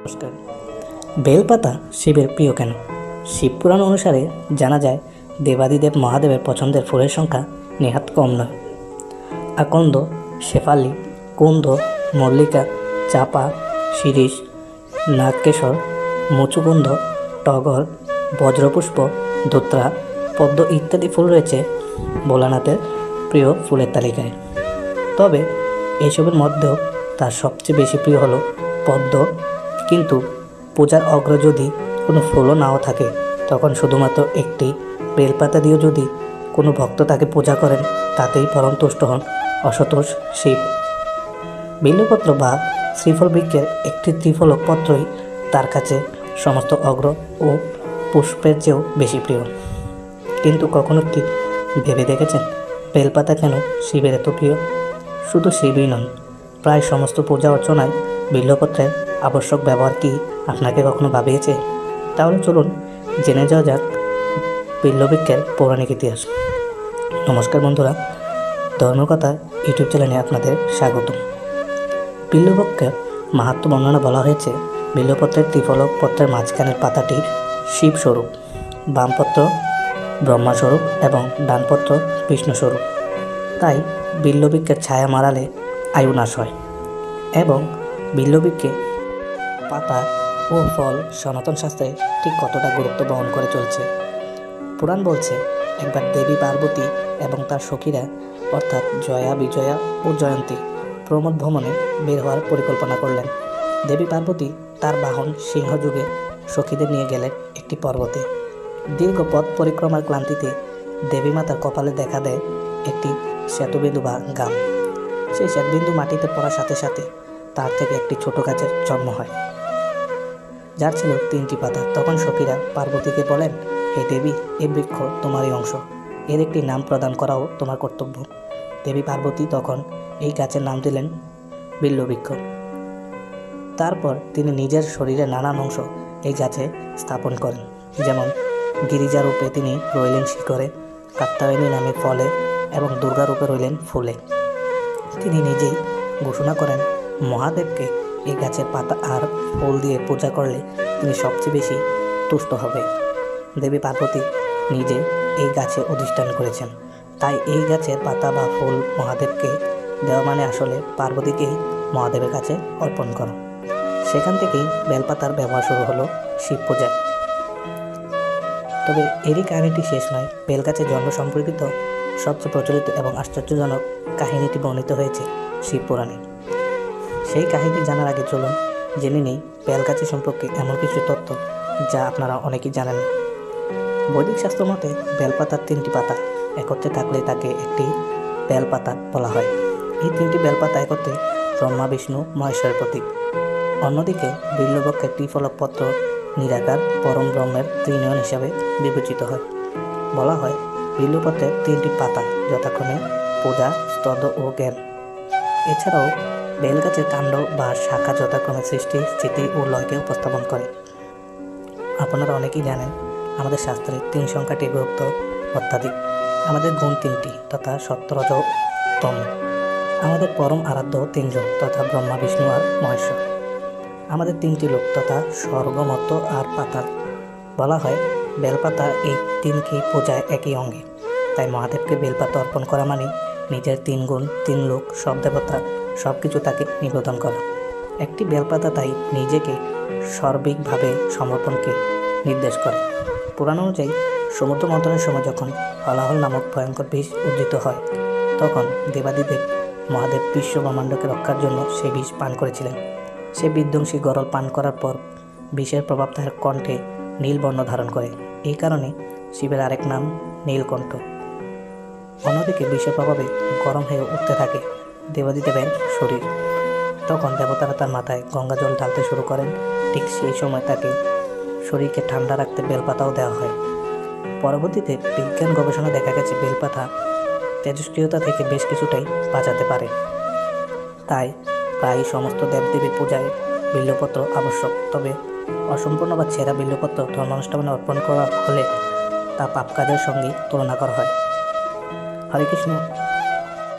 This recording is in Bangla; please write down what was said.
নমস্কার। বেলপাতা শিবের প্রিয় কেন? শিব পুরাণ অনুসারে জানা যায়, দেবাদিদেব মহাদেবের পছন্দের ফুলের সংখ্যা নেহাত কম নয়। আকন্দ, শেফালি, কুন্দ, মল্লিকা, চাপা, শিরিষ, নাগকেশর, মুচুকুন্দ, টগর, বজ্রপুষ্প, ধুত্রা, পদ্ম ইত্যাদি ফুল রয়েছে ভোলানাথের প্রিয় ফুলের তালিকায়। তবে এইসবের মধ্যেও তার সবচেয়ে বেশি প্রিয় হলো পদ্ম কিন্তু পূজার অগ্র যদি কোনো ফুলও নাও থাকে, তখন শুধুমাত্র একটি বেলপাতা দিয়েও যদি কোনো ভক্ত তাকে পূজা করেন, তাতেই পরম তুষ্ট হন অসতোষ শিব। বিল্লপত্র বা শ্রীফল বৃক্ষের একটি ত্রিফলক পত্রই তার কাছে সমস্ত অগ্র ও পুষ্পের চেয়েও বেশি প্রিয়। কিন্তু কখনো কি ভেবে দেখেছেন বেলপাতা কেন শিবের এত প্রিয়? শুধু শিবই নন, প্রায় সমস্ত পূজা অর্চনায় বিল্লপত্রের আবশ্যক ব্যবহার কি আপনাকে কখনো ভাবিয়েছে? তাহলে চলুন জেনে যাওয়া যাক বিল্লবৃক্ষের পৌরাণিক ইতিহাস। নমস্কার বন্ধুরা, ধর্মকথা ইউটিউব চ্যানেলে আপনাদের স্বাগতম। বিল্লবক্ষের মাহাত্ম বর্ণনা বলা হয়েছে বিল্লপত্রের ত্রিফলক পত্রের মাঝখানের পাতাটি শিবস্বরূপ, বামপত্র ব্রহ্মাস্বরূপ এবং ডানপত্র বিষ্ণুস্বরূপ। তাই বিল্লবৃক্ষের ছায়া মারালে আয়ু নাশ হয় এবং বিল্লবৃক্ষে পাতা ও ফল সনাতন শাস্ত্রে ঠিক কতটা গুরুত্ব বহন করে চলছে। পুরাণ বলছে, একবার দেবী পার্বতী এবং তার সখীরা, অর্থাৎ জয়া, বিজয়া ও জয়ন্তী প্রমোদ ভ্রমণে বের হওয়ার পরিকল্পনা করলেন। দেবী পার্বতী তার বাহন সিংহযুগে সখীদের নিয়ে গেলেন একটি পর্বতে। দীর্ঘ পথ পরিক্রমার ক্লান্তিতে দেবী মাতার কপালে দেখা দেয় একটি শ্বেতবিন্দু বা গাম। সেই শ্বেতবিন্দু মাটিতে পড়ার সাথে সাথে তার থেকে একটি ছোট গাছের জন্ম হয়। যার ছিল তিনটি পাতা। তখন সখীরা পার্বতীকে বলেন, হে দেবী, এ বৃক্ষ তোমারই অংশ। এর একটি নাম প্রদান করাও তোমার কর্তব্য। দেবী পার্বতী তখন এই গাছের নাম দিলেন বিল্লবৃক্ষ তারপর তিনি নিজের শরীরের নানান অংশ এই গাছে স্থাপন করেন। যেমন গিরিজা রূপে তিনি রইলেন শিখরে কাত্তায়নী নামে ফলে এবং দুর্গা রূপে রইলেন ফুলে। তিনি নিজেই ঘোষণা করেন মহাদেবকে এই গাছের পাতা আর ফুল দিয়ে পূজা করলে তিনি সবচেয়ে বেশি তুষ্ট হবে। দেবী পার্বতী নিজে এই গাছে অধিষ্ঠান করেছেন। তাই এই গাছের পাতা বা ফুল মহাদেবকে দেওয়া মানে আসলে পার্বতীকেই মহাদেবের কাছে অর্পণ করা। সেখান থেকেই বেলপাতার ব্যবহার শুরু হলো শিব পূজায় তবে এরই কাহিনীটি শেষ নয়। বেলগাছের জন্ম সম্পর্কিত সবচেয়ে প্রচলিত এবং আশ্চর্যজনক কাহিনীটি বর্ণিত হয়েছে শিব পুরাণে। সেই কাহিনী জানার আগে চলুন, জেনে নেই বেলগাছের সম্পর্কে এমন কিছু তথ্য যা আপনারা অনেকেই জানেন। বৈদিক শাস্ত্র মতে বেলপাতার তিনটি পাতা একত্রে থাকলে তাকে একটি বেলপাতা বলা হয়। এই তিনটি বেলপাতা একত্রে ব্রহ্মা, বিষ্ণু, মহেশ্বরের প্রতীক। অন্যদিকে বিল্লবক্ষের ত্রিফলকপত্র নিরাকার পরম ব্রহ্মের ত্রিনয়ন হিসাবে বিবেচিত হয়। বলা হয় বিল্লপত্রের তিনটি পাতা যথাক্রমে পূজা, স্তদ ও জ্ঞান। এছাড়াও বেলগাছের কাণ্ড বা শাখা যথাক্রমে সৃষ্টি স্থিতি ও লয়কে উপস্থাপন করে। আপনারা অনেকেই জানেন, আমাদের শাস্ত্রে তিন সংখ্যাটি বিভক্ত অত্যাধিক। আমাদের গুণ তিনটি, তথা সত্যরজ তম। আমাদের পরম আরাধ্য তিনজন, তথা ব্রহ্মা, বিষ্ণু আর মহেশ্বর। আমাদের তিনটি লোক, তথা স্বর্গমত আর পাতাল। বলা হয়, বেলপাতা এই তিনকে পূজায় একই অঙ্গে। তাই মহাদেবকে বেলপাতা অর্পণ করা মানে নিজের তিন গুণ, তিন লোক, সব দেবতা সব কিছু তাকে নিবেদন করা। একটি বেলপাতা তাই নিজেকে সার্বিকভাবে সমর্পণকে নির্দেশ করে। পুরাণ অনুযায়ী, সমুদ্র মন্থনের সময় যখন হলাহল নামক ভয়ঙ্কর বিষ উদ্ধৃত হয়, তখন দেবাদিদেব মহাদেব বিশ্ব ব্রহ্মাণ্ডকে রক্ষার জন্য সেই বিষ পান করেছিলেন। সে বিধ্বংসী গরল পান করার পর বিষের প্রভাব তার কণ্ঠে নীল বর্ণ ধারণ করে। এই কারণে শিবের আরেক নাম নীলকণ্ঠ। অন্যদিকে বিষের প্রভাবে গরম হয়ে উঠতে থাকে। দেবাদিদেবের শরীর। তখন দেবতারা তার মাথায় গঙ্গা জল ঢালতে শুরু করেন। ঠিক সেই সময় তাকে শরীরকে ঠান্ডা রাখতে বেলপাতাও দেওয়া হয়। পরবর্তীতে বিজ্ঞান গবেষণা দেখা গেছে বেলপাতা তেজস্ক্রিয়তা থেকে বেশ কিছুটাই বাঁচাতে পারে। তাই প্রায় সমস্ত দেবদেবীর পূজায় বিল্লপত্র আবশ্যক। তবে অসম্পূর্ণ বা ছেঁড়া বিল্লপত্র ধর্মানুষ্ঠানে অর্পণ করা হলে তা পাপ কাজের সঙ্গে তুলনা করা হয়। হরে কৃষ্ণ।